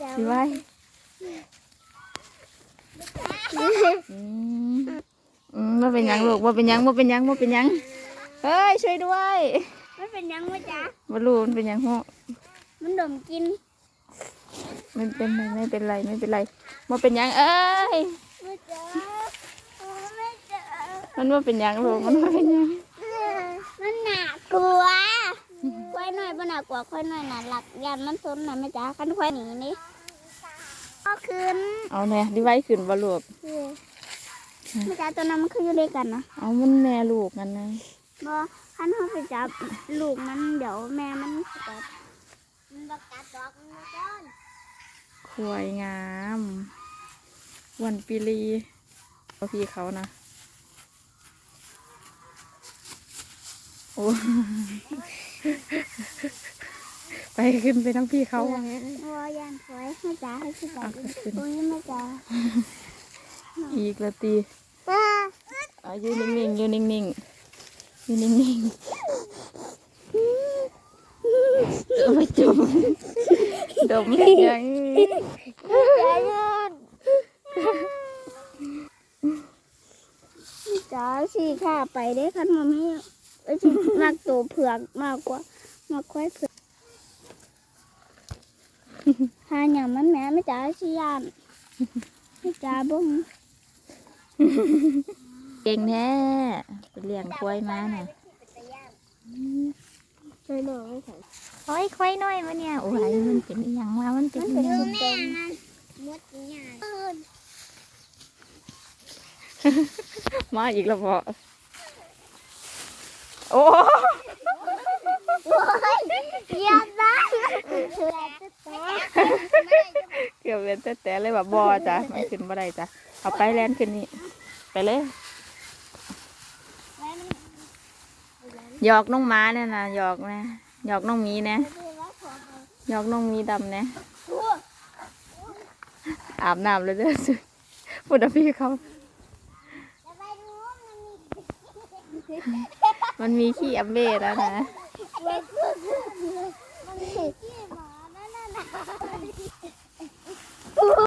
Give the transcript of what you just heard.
จ้าสิไว้อืมอืมว่าเป็นหยังลูกว่าเป็นหยังว่าเป็นหยังว่าเป็นหยังเฮ้ยช่วยด้วยมันเป็นหยังวะจ๊ะว่าลูกมันเป็นหยังฮู้มันดมกินไม่เป็นไรไม่เป็นไรไม่เป็นไรว่าเป็นหยังเอ้ย ไม่เจอไม่เจอ มันว่าเป็นหยังลูกมันว่าเป็นหยัง มันหนากลัวควายน้อยบ่หนากลัวควายน้อยน่ะหลักยันมันซนน่ะแม่จ๋าคันควายหนีนี่ก็คืนเอาแน่ดิไว้ขึ้นว่าลูกแม่จ๋าตัวนั้นมันคืออยู่ด้วยกันนะเอามันแม่ลูกกันนะบ่คันเขาไปจับลูกมันเดี๋ยวแม่มันกัดมันบักกัดดอกมันจ้อนควายงามวันปีรีเอาพี่เขานะโอ้ ไปขึ้นไปทั้งพี่เขาวัวยันควายแม่จ๋าให้คือกัเอาดขึ้นโอ้ยแม่จ๋าอีกละตีว้าอาอยืนนิ่งๆอยืนนิ่งๆอยืนนิ่งๆเออไปจุ่มดมเลยยังจ๋ายืนจ๋าสิค่ะไปได้คันมันไม่เอ้ยสิมักตัวเผือกมากกว่ามักควายเผือก หาอย่างมันแหม่ไม่จ๋าสิยานไม่จ๋าบ้งเก่งแท้ไปเลี้ยงควายมาน่ะใช่เลยไม่ใช่โอ้ยควายน้อยวะเนี่ยโอ้ยมันเป็นอหย่างว่ามันเป็นอหยังแม่นะมดใหญ่มาอีกแล้วพอโอ้เยี่ยม เกือบเป็นแต่แต่เลยแบบบอจ้ะไม่ขึ้นบ่ได้จ้ะเอาไปแลนขึ้นนี่ไปเลยหยอกน้องม้าเนี่ยนะหยอกนะหยอกน้องมีนะหยอกน้องมีดำนะอาบน้ำเลยเด้อสิพูดกับพี่เขามันมีขี้อัมเบ้แล้วนะ